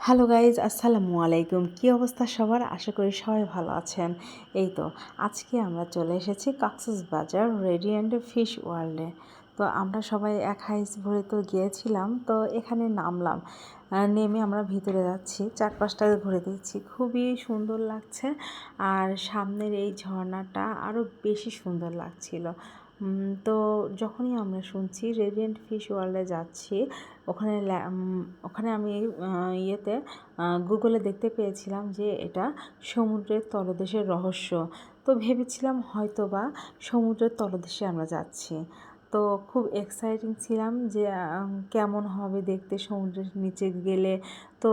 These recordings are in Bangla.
হ্যালো গাইজ আসসালামু আলাইকুম। কী অবস্থা সবার? আশা করি সবাই ভালো আছেন। এই তো, আজকে আমরা চলে এসেছি কক্সেস বাজার রেডিয়েন্ট ফিশ ওয়ার্ল্ডে। তো আমরা সবাই এক হাইস ভরে তো গিয়েছিলাম, তো এখানে নামলাম। নেমে আমরা ভিতরে যাচ্ছি, চারপাশটা ঘুরে দিচ্ছি খুবই সুন্দর লাগছে। আর সামনের এই ঝর্ণাটা আরও বেশি সুন্দর লাগছিল। তো যখনই আমরা শুনছি রেডিয়েন্ট ফিশ ওয়ার্ল্ডে যাচ্ছি, ওখানে ওখানে আমি ইয়েতে গুগলে দেখতে পেয়েছিলাম যে এটা সমুদ্রের তলদেশের রহস্য। তো ভেবেছিলাম হয়তো বা সমুদ্রের তলদেশে আমরা যাচ্ছি। তো খুব এক্সাইটিং ছিলাম যে কেমন হবে দেখতে সমুদ্রের নিচে গেলে। তো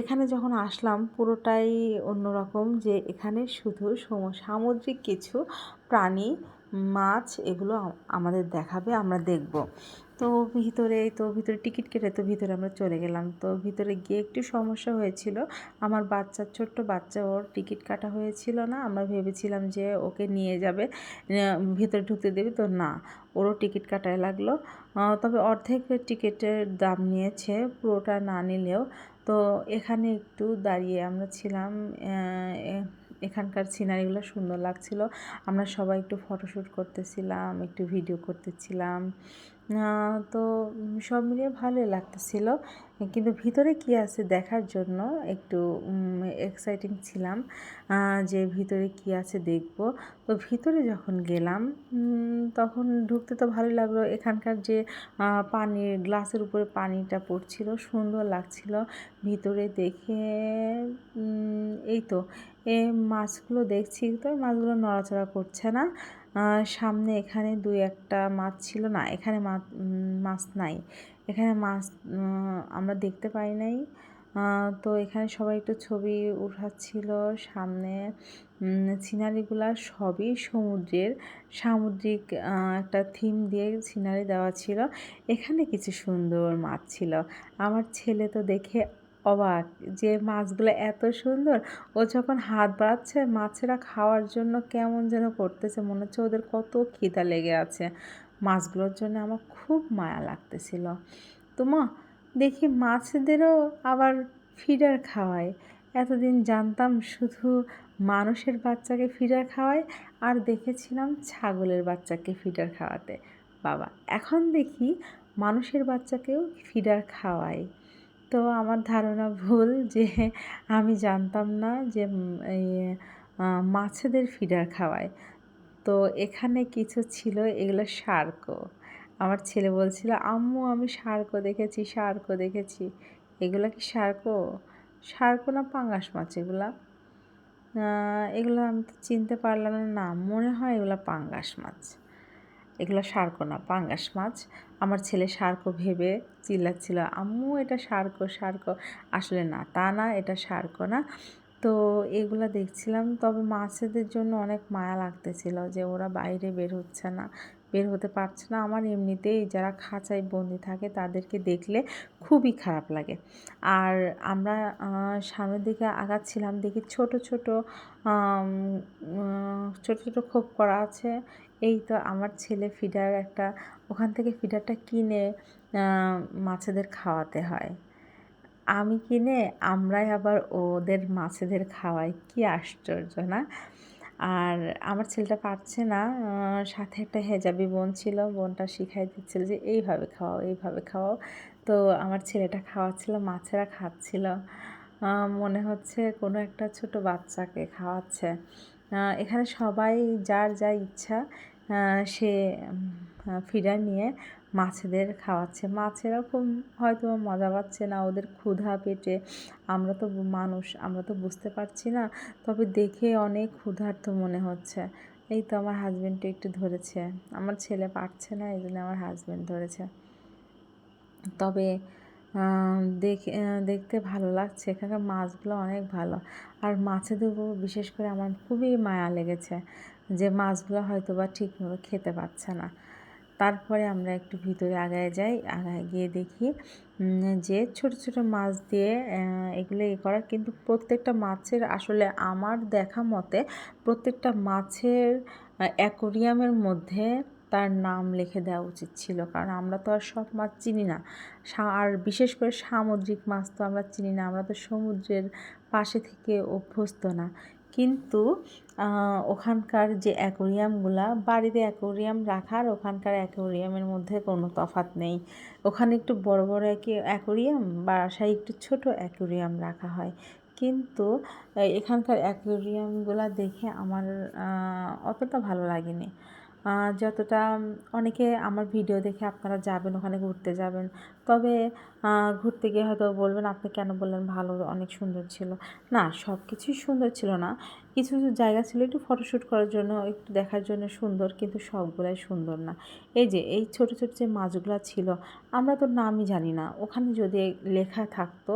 এখানে যখন আসলাম পুরোটাই অন্যরকম যে এখানে শুধু সামুদ্রিক কিছু প্রাণী মাছ এগুলো আমাদের দেখাবে, আমরা দেখব। তো ভিতরে তো ভিতরে টিকিট কেটে, তো ভিতরে আমরা চলে গেলাম। তো ভিতরে গিয়ে একটু সমস্যা হয়েছিল। আমার বাচ্চার ছোট্ট বাচ্চা, ওর টিকিট কাটা হয়েছিল না। আমরা ভেবেছিলাম যে ওকে নিয়ে যাবে ভিতরে ঢুকতে দেবে। তো না, ওরও টিকিট কাটায় লাগল। তবে অর্ধেক টিকিটের দাম নিয়েছে, পুরোটা না নিলেও। তো এখানে একটু দাঁড়িয়ে আমরা ছিলাম এখানকার সিনারিগুলো সুন্দর লাগছিল। আমরা সবাই একটু ফটোশ্যুট করতেছিলাম, একটু ভিডিও করতেছিলাম। তো সব মিলিয়ে ভালোই লাগতেছিল। কিন্তু ভিতরে কি আছে দেখার জন্য? একটু এক্সাইটিং ছিলাম যে ভিতরে কি আছে দেখব। তো ভিতরে যখন গেলাম তখন ঢুকতে তো ভালোই লাগল। এখানকার যে পানির, গ্লাসের উপরে পানিটা পড়ছিল, সুন্দর লাগছিল। ভিতরে দেখে এই তো, এ মাছগুলো দেখছি তো মাছগুলো নড়াচড়া করছে না। সামনে এখানে দুই একটা মাছ ছিল না, এখানে মাছ নাই। এখানে মাছ আমরা দেখতে পাই নাই। তো এখানে সবাই একটু ছবি উঠাচ্ছিল সামনে। সিনারিগুলা সবই সমুদ্রের। সামুদ্রিক একটা থিম দিয়ে সিনারি দেওয়া ছিল। এখানে কিছু সুন্দর মাছ ছিল। আমার ছেলে তো দেখে অবাক যে মাছগুলো এত সুন্দর। ও যখন হাত বাড়াচ্ছে মাছেরা খাওয়ার জন্য কেমন যেন করতেছে, মনে হচ্ছে ওদের কত খিদা লেগে আছে। মাছগুলোর জন্য আমার খুব মায়া লাগতেছিল। তো মা, দেখি মাছদেরও আবার ফিডার খাওয়ায়। এতদিন জানতাম শুধু মানুষের বাচ্চাকে ফিডার খাওয়ায় আর দেখেছিলাম ছাগলের বাচ্চাকে ফিডার খাওয়াতে। বাবা, এখন দেখি মানুষের বাচ্চাকেও ফিডার খাওয়ায়। তো আমার ধারণা ভুল যে আমি জানতাম না যে মাছেদের ফিডার খাওয়ায়। তো এখানে কিছু ছিল, এগুলো শার্কও আমার ছেলে বলছিল, আম্মু, আমি শার্কও দেখেছি শার্কও দেখেছি। এগুলো কি শার্কও শার্কও না পাঙ্গাস মাছ, এগুলা। এগুলো আমি তো চিনতে পারলাম না না, মনে হয় এগুলো পাঙ্গাস মাছ। এগুলো সার্কো না, পাঙ্গাস মাছ। আমার ছেলে সার্কো ভেবে চিল্লাচ্ছিল, আম্মু, এটা সার্কো সার্কো। আসলে না, তা না, এটা সার্কো না। তো এগুলো দেখছিলাম। তবে মাছেদের জন্য অনেক মায়া লাগতেছিল যে ওরা বাইরে বের হচ্ছে না, বের হতে পারছে না। আমার এমনিতেই যারা খাঁচায় বন্দি থাকে তাদেরকে দেখলে খুবই খারাপ লাগে। আর আমরা সামনের দিকে আগাচ্ছিলাম, দেখি ছোট ছোট ছোট ছোট খোপ করা আছে। এই তো আমার ছেলে ফিডার একটা, ওখান থেকে ফিডারটা কিনে মাছেদের খাওয়াতে হয়। আমি কিনে আমরাই আবার ওদের মাছেদের খাওয়াই। কি আশ্চর্য, না? আর আমার ছেলেটা পারছে না। সাথে একটা হেজাবি বোন ছিল, বোনটা শিখাই দিচ্ছিল যে, এইভাবে খাওয়াও এইভাবে খাওয়াও তো আমার ছেলেটা খাওয়াচ্ছিল, মাছেরা খাচ্ছিল। মনে হচ্ছে কোনো একটা ছোট বাচ্চাকে খাওয়াচ্ছে। এখানে সবাই যার যা ইচ্ছা সে ফিডার নিয়ে মাছেদের খাওয়াচ্ছে। মাছেরাও খুব হয়তো মজা পাচ্ছে না, ওদের ক্ষুধা পেটে। আমরা তো মানুষ, আমরা তো বুঝতে পারছি না। তবে দেখে অনেক ক্ষুধার্ত মনে হচ্ছে। এই তো আমার হাজব্যান্ডটা একটু ধরেছে। আমার ছেলে পারছে না, এই জন্য আমার হাজব্যান্ড ধরেছে। তবে দেখে দেখতে ভালো লাগছে। এখানকার মাছগুলো অনেক ভালো। আর মাছেদের উপর বিশেষ করে আমার খুবই মায়া লেগেছে যে মাছগুলো হয়তো বা ঠিকমতো খেতে পাচ্ছে না। তারপরে আমরা একটু ভিতরে আগায় যাই, আগায় গিয়ে দেখি যে ছোট ছোট মাছ দিয়ে এগুলো এ করা। কিন্তু প্রত্যেকটা মাছের আসলে আমার দেখা মতে প্রত্যেকটা মাছের অ্যাকোরিয়ামের মধ্যে তার নাম লিখে দেওয়া উচিত ছিল। কারণ আমরা তো আর সব মাছ চিনি না। আর বিশেষ করে সামুদ্রিক মাছ তো আমরা চিনি না। আমরা তো সমুদ্রের পাশে থেকে অভ্যস্ত না। কিন্তু ওখানকার যে অ্যাকোরিয়ামগুলা, বাড়িতে অ্যাকোরিয়াম রাখার ওখানকার অ্যাকোরিয়ামের মধ্যে কোনো তফাত নেই। ওখানে একটু বড় বড় অ্যাকোরিয়াম, বাসায় একটু ছোট অ্যাকোরিয়াম রাখা হয়। কিন্তু এখানকার অ্যাকোরিয়ামগুলো দেখে আমার অতটা ভালো লাগেনি। যতটা অনেকে আমার ভিডিও দেখে আপনারা যাবেন, ওখানে ঘুরতে যাবেন। তবে ঘুরতে গিয়ে হয়তো বলবেন, আপনি কেন বললেন ভালো, অনেক সুন্দর ছিল? না সব কিছুই সুন্দর ছিল না। কিছু কিছু জায়গা ছিল একটু ফটোশ্যুট করার জন্য, একটু দেখার জন্য সুন্দর, কিন্তু সবগুলাই সুন্দর না। এই যে, এই ছোট ছোট যে মাছগুলো ছিল, আমরা তো নামই জানি না। ওখানে যদি লেখা থাকতো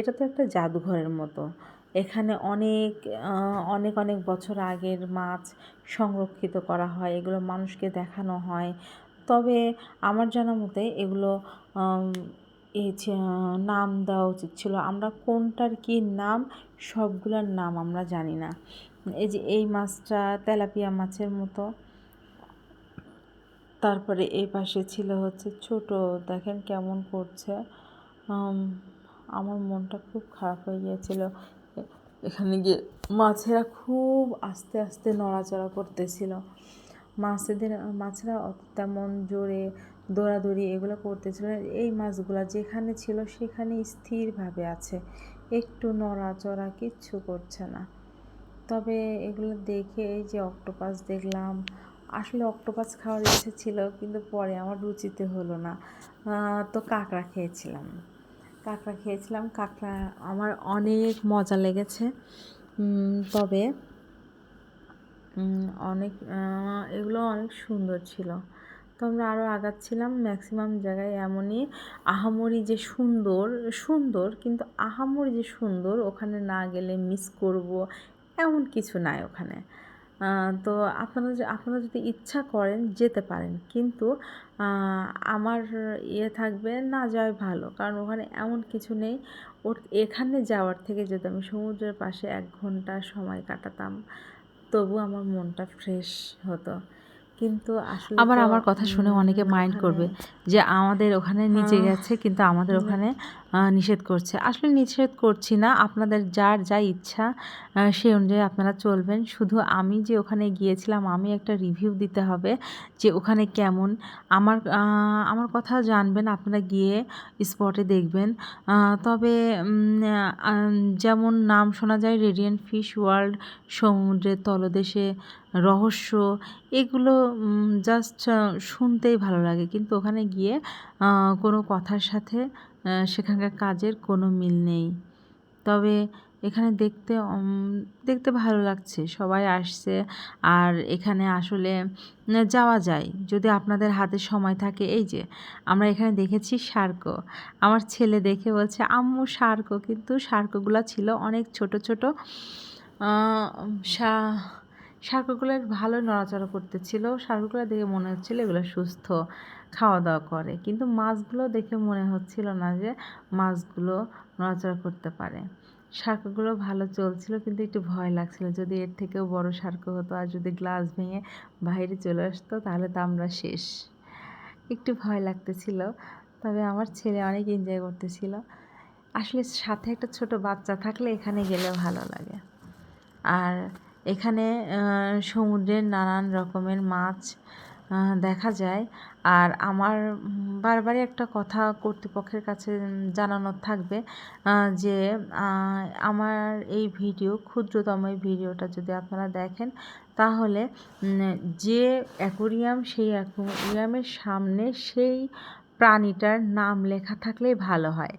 এটা তো একটা জাদুঘরের মতো। এখানে অনেক অনেক অনেক বছর আগের মাছ সংরক্ষিত করা হয়, এগুলো মানুষকে দেখানো হয়। তবে আমার জানা মতে এগুলো এই নাম দেওয়া উচিত ছিল। আমরা কোনটার কি নাম, সবগুলোর নাম আমরা জানি না। এই যে এই মাছটা তেলাপিয়া মাছের মতো। তারপরে এই পাশে ছিল হচ্ছে ছোট, দেখেন কেমন করছে। আমার মনটা খুব খারাপ হয়ে গিয়েছিল। এখানে গিয়ে মাছেরা খুব আস্তে আস্তে নড়াচড়া করতেছিল। মাছেদের, মাছেরা তেমন জোরে দৌড়াদৌড়ি এগুলো করতেছিল এই মাছগুলো যেখানে ছিল সেখানে স্থিরভাবে আছে। একটু নড়াচড়া কিচ্ছু করছে না। তবে এগুলো দেখে এই যে অক্টোপাস দেখলাম। আসলে অক্টোপাস খাওয়ার ইচ্ছে ছিল, কিন্তু পরে আমার রুচিতে হলো না। তো কাঁকড়া খেয়েছিলাম। কাঁকড়া খেয়েছিলাম। কাঁকড়া আমার অনেক মজা লেগেছে। তবে অনেক এগুলো অনেক সুন্দর ছিল। তো আমরা আরও আগাচ্ছিলাম ম্যাক্সিমাম জায়গায় এমনই। আহামরি যে সুন্দর সুন্দর কিন্তু আহামরি যে সুন্দর, ওখানে না গেলে মিস করব, এমন কিছু নাই ওখানে। তো আপনারা আপনারা যদি ইচ্ছা করেন যেতে পারেন। কিন্তু আমার ইয়ে থাকবে না যাওয়াই ভালো। কারণ ওখানে এমন কিছু নেই। ওর, এখানে যাওয়ার থেকে যদি আমি সমুদ্রের পাশে এক ঘণ্টা সময় কাটাতাম, তবু আমার মনটা ফ্রেশ হতো। কিন্তু আসলে আবার আমার কথা শুনে অনেকে মাইন্ড করবে যে আমাদের ওখানে নিচে গেছে কিন্তু আমাদের ওখানে নিষেধ করছে। আসলে নিষেধ করছি না আপনাদের যার যা ইচ্ছা সে অনুযায়ী আপনারা চলবেন। শুধু আমি যে ওখানে গিয়েছিলাম আমি একটা রিভিউ দিতে হবে যে ওখানে কেমন। আমার আমার কথা জানবেন আপনারা গিয়ে স্পটে দেখবেন। তবে যেমন নাম শোনা যায় রেডিয়েন্ট ফিশ ওয়ার্ল্ড সমুদ্রের তলদেশে রহস্য, এগুলো জাস্ট শুনতেই ভালো লাগে। কিন্তু ওখানে গিয়ে কোনো কথার সাথে সেখানকার কাজের কোনো মিল নেই। তবে এখানে দেখতে দেখতে ভালো লাগছে। সবাই আসছে। আর এখানে আসলে যাওয়া যায়। যদি আপনাদের হাতে সময় থাকে, এই যে, আমরা এখানে দেখেছি শার্কো আমার ছেলে দেখে বলছে, আম্মু শার্কো কিন্তু শার্কোগুলো ছিল অনেক ছোট ছোট শা শার্কগুলো ভালো নড়াচড়া করতেছিল। শার্কগুলো দেখে মনে হচ্ছিল এগুলো সুস্থ খাওয়া দাওয়া করে। কিন্তু মাছগুলো দেখে মনে হচ্ছিল না যে মাছগুলো নড়াচড়া করতে পারে। শার্কগুলো ভালো চলছিল কিন্তু একটু ভয় লাগছিল। যদি এর থেকেও বড় শার্ক হতো আর যদি গ্লাস ভেঙে বাইরে চলে আসতো তাহলে তো আমরা শেষ। একটু ভয় লাগতেছিল। তবে আমার ছেলে অনেক এনজয় করতেছিল। আসলে সাথে একটা ছোট বাচ্চা থাকলে এখানে গেলে ভালো লাগে। আর এখানে সমুদ্রের নানান রকমের মাছ দেখা যায়। আর আমার বারবারই একটা কথা কর্তৃপক্ষের কাছে জানানোর থাকবে যে আমার এই ভিডিও, ক্ষুদ্রতম এই ভিডিওটা যদি আপনারা দেখেন, তাহলে যে অ্যাকোরিয়াম, সেই অ্যাকোরিয়ামের সামনে সেই প্রাণীটার নাম লেখা থাকলেই ভালো হয়।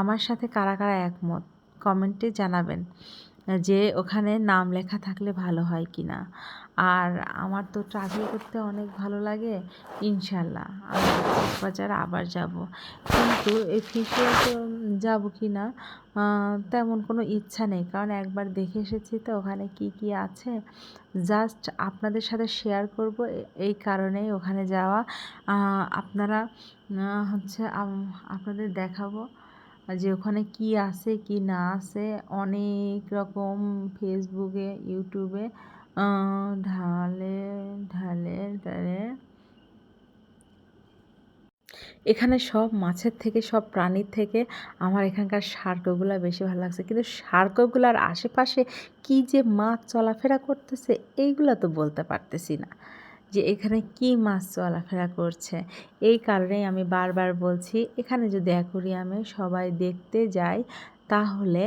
আমার সাথে কারা কারা একমত? কমেন্টে জানাবেন। যে ওখানে নাম লেখা থাকলে ভালো হয় কি না আর আমার তো ট্রাভেল করতে অনেক ভালো লাগে ইনশাল্লাহ আমি আবার যাব। কিন্তু এই ফিশে তো যাব কি না তেমন কোনো ইচ্ছা নেই। কারণ একবার দেখে এসেছি তো ওখানে কি কি আছে। জাস্ট আপনাদের সাথে শেয়ার করব এই কারণেই ওখানে যাওয়া। আপনারা হচ্ছে আপনাদের দেখাবো। যে ওখানে কি আছে, কি না আছে, অনেক রকম ফেসবুকে, ইউটিউবে ঢালে ঢালে ঢালে। এখানে সব মাছের থেকে, সব প্রাণীর থেকে আমার এখানকার সার্কগুলো বেশি ভালো লাগছে। কিন্তু সার্কগুলার আশেপাশে কি যে মাছ চলাফেরা করতেছে, এইগুলো তো বলতে পারতেছি না। যে এখানে কি মাছ চলাফেরা করছে। এই কারণেই আমি বারবার বলছি, এখানে যদি অ্যাকোরিয়ামে সবাই দেখতে যায়, তাহলে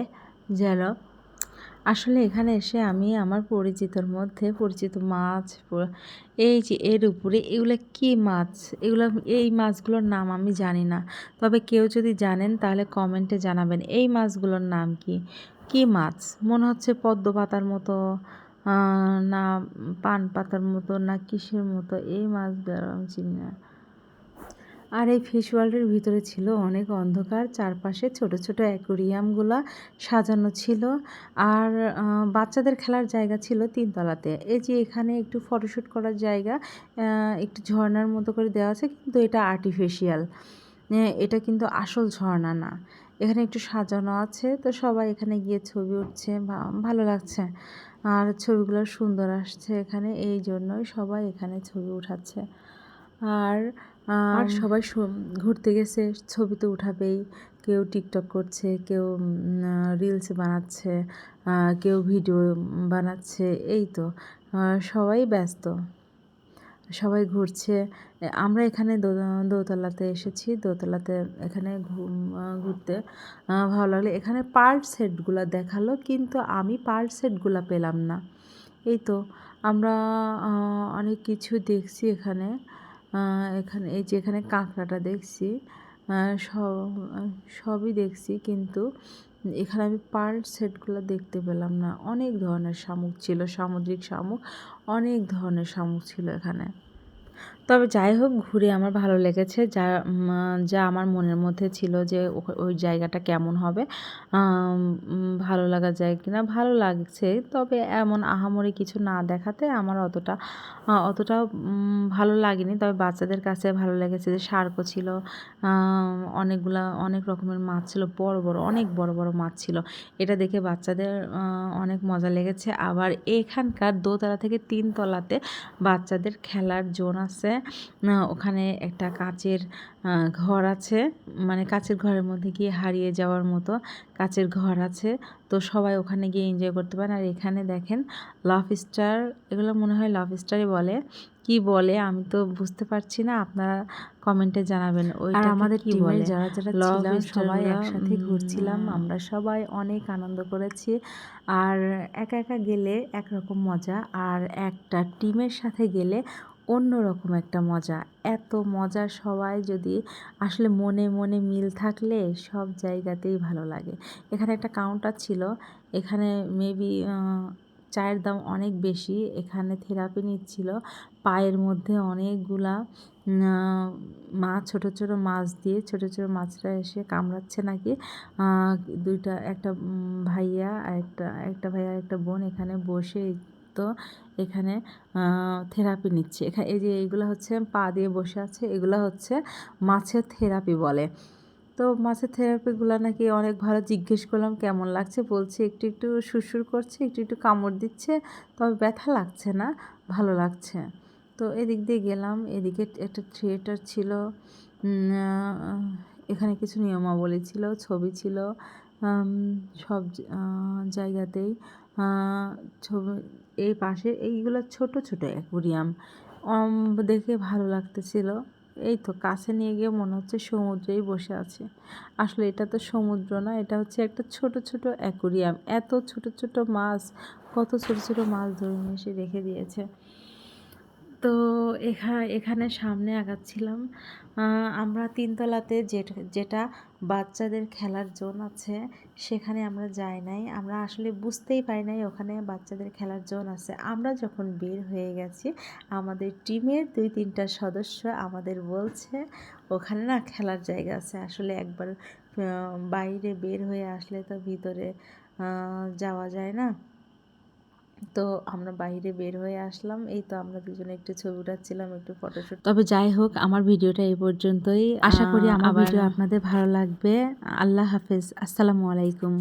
যেন আসলে এখানে এসে আমি আমার পরিচিতর মধ্যে, পরিচিত মাছ এই যে এর উপরে এগুলো কি মাছ? এগুলো, এই মাছগুলোর নাম আমি জানি না। তবে কেউ যদি জানেন, তাহলে কমেন্টে জানাবেন, এই মাছগুলোর নাম কি? কি মাছ? মনে হচ্ছে পদ্ম পাতার মতো না পান পাতার মতো, না কিসের মতো, এই মাছগুলো আমি চিনি না। আর এই ফিশ ওয়ার্ল্ডের ভিতরে ছিল অনেক অন্ধকার, চারপাশে ছোট ছোট অ্যাকোরিয়ামগুলো সাজানো ছিল। আর বাচ্চাদের খেলার জায়গা ছিল তিনতলাতে। এই যে এখানে একটু ফটোশ্যুট করার জায়গা একটু ঝর্নার মতো করে দেওয়া আছে, কিন্তু এটা আর্টিফিশিয়াল এটা কিন্তু আসল ঝর্ণা না। এখানে একটু সাজানো আছে, তো সবাই এখানে গিয়ে ছবি উঠছে ভালো লাগছে। আর ছবিগুলো সুন্দর আসছে এখানে, এই জন্যই সবাই এখানে ছবি উঠাচ্ছে। আর আর সবাই ঘুরতে গেছে, ছবি তো উঠাবেই। কেউ টিকটক করছে, কেউ রিলস বানাচ্ছে কেউ ভিডিও বানাচ্ছে, এই তো। সবাই ব্যস্ত। সবাই ঘুরছে। আমরা এখানে দোতলাতে এসেছি। দোতলাতে এখানে ঘুরতে ভালো লাগল। এখানে পার্ট সেটগুলো দেখাল, কিন্তু আমি পার্ট সেটগুলো পেলাম না। এই তো, আমরা অনেক কিছু দেখছি এখানে। এখানে, এই যে এখানে কাঁকড়াটা দেখছি। সব সবই দেখছি, কিন্তু এখানে আমি পার্ল সেটগুলো দেখতে পেলাম না। অনেক ধরনের শামুক ছিল, সামুদ্রিক শামুক, অনেক ধরনের শামুক ছিল এখানে। তবে যাই হোক, ঘুরে আমার ভালো লেগেছে। যা যা আমার মনের মধ্যে ছিল যে ওই জায়গাটা কেমন হবে ভালো লাগা যায় কিনা, ভালো লাগছে। তবে এমন আহামরি কিছু না দেখাতে আমার অতটা অতটাও ভালো লাগেনি। তবে বাচ্চাদের কাছে ভালো লেগেছে যে শার্কও ছিল অনেকগুলা, অনেক রকমের মাছ ছিল, বড় বড়, অনেক বড় বড় মাছ ছিল। এটা দেখে বাচ্চাদের অনেক মজা লেগেছে। আবার এখানকার দোতলা থেকে তিন তলাতে বাচ্চাদের খেলার জোন আছে। ওখানে একটা কাচের ঘর আছে। মানে কাচের ঘরের মধ্যে গিয়ে হারিয়ে যাওয়ার মতো কাচের ঘর আছে। তো সবাই ওখানে গিয়ে এনজয় করতে পারেন আর এখানে দেখেন লাভ স্টার এগুলো মনে হয় লাভ স্টারই বলে। কি বলে আমি তো বুঝতে পারছি না। আপনারা কমেন্টে জানাবেন ওই আর আমাদের টিমের যারা যারা ছিলাম সবাই একসাথে ঘুরছিলাম। আমরা সবাই অনেক আনন্দ করেছি। আর একা একা গেলে একরকম মজা। আর একটা টিমের সাথে গেলে অন্য রকম একটা মজা। এত মজা সবাই যদি আসলে মনে মনে মিল থাকলে সব জায়গাতেই ভালো লাগে। এখানে একটা কাউন্টার ছিল। এখানে মেবি চায়ের দাম অনেক বেশি। এখানে থেরাপি নিচ্ছিল। পায়ের মধ্যে অনেকগুলা মাছ ছোট ছোট মাছ দিয়ে, ছোট ছোট মাছরা এসে কামড়াচ্ছে নাকি? দুইটা, একটা ভাইয়া আর একটা একটা ভাইয়া একটা বোন এখানে বসে তো এখানে থেরাপি নিচ্ছে। এখানে এই যে এইগুলো হচ্ছে পা দিয়ে বসে আছে, এগুলো হচ্ছে মাছের থেরাপি বলে। তো মাছের থেরাপিগুলো নাকি অনেক ভালো। জিজ্ঞেস করলাম, কেমন লাগছে? বলছে, একটু একটু সুরসুর করছে, একটু একটু কামড় দিচ্ছে, তবে ব্যথা লাগছে না, ভালো লাগছে। তো এদিক দিয়ে গেলাম, এদিকে একটা থিয়েটার ছিল এখানে কিছু নিয়মাবলী ছিল, ছবি ছিল সব জায়গাতেই ছবি এই পাশে এইগুলো ছোট ছোট অ্যাকুরিয়াম। দেখে ভালো লাগতেছিল। এই তো কাছে নিয়ে গিয়ে মনে হচ্ছে সমুদ্রেই বসে আছে। আসলে এটা তো সমুদ্র না, এটা হচ্ছে একটা ছোট ছোট অ্যাকুরিয়াম। এত ছোট ছোট মাছ, কত ছোট ছোট মাছ ধরে নিয়ে এসে রেখে দিয়েছে। তো এখানে এখানে সামনে আগাচ্ছিলাম। আমরা তিনতলাতে যেটা বাচ্চাদের খেলার জোন আছে, সেখানে আমরা যাই নাই। আমরা আসলে বুঝতেই পারি নাই ওখানে বাচ্চাদের খেলার জোন আছে। আমরা যখন বের হয়ে গেছি, আমাদের টিমের দুই, তিনটা সদস্য আমাদের বলছে, ওখানে না খেলার জায়গা আছে। আসলে একবার বাইরে বের হয়ে আসলে তো ভিতরে যাওয়া যায় না। তো আমরা বাইরে বের হয়ে আসলাম। এই তো আমরা দুজনে একটু ছবি উঠাচ্ছিলাম একটু ফটোশুট তবে যাই হোক আমার ভিডিওটা এই পর্যন্তই। আশা করি আমার ভিডিও আপনাদের ভালো লাগবে। আল্লাহ হাফেজ। আসসালামু আলাইকুম।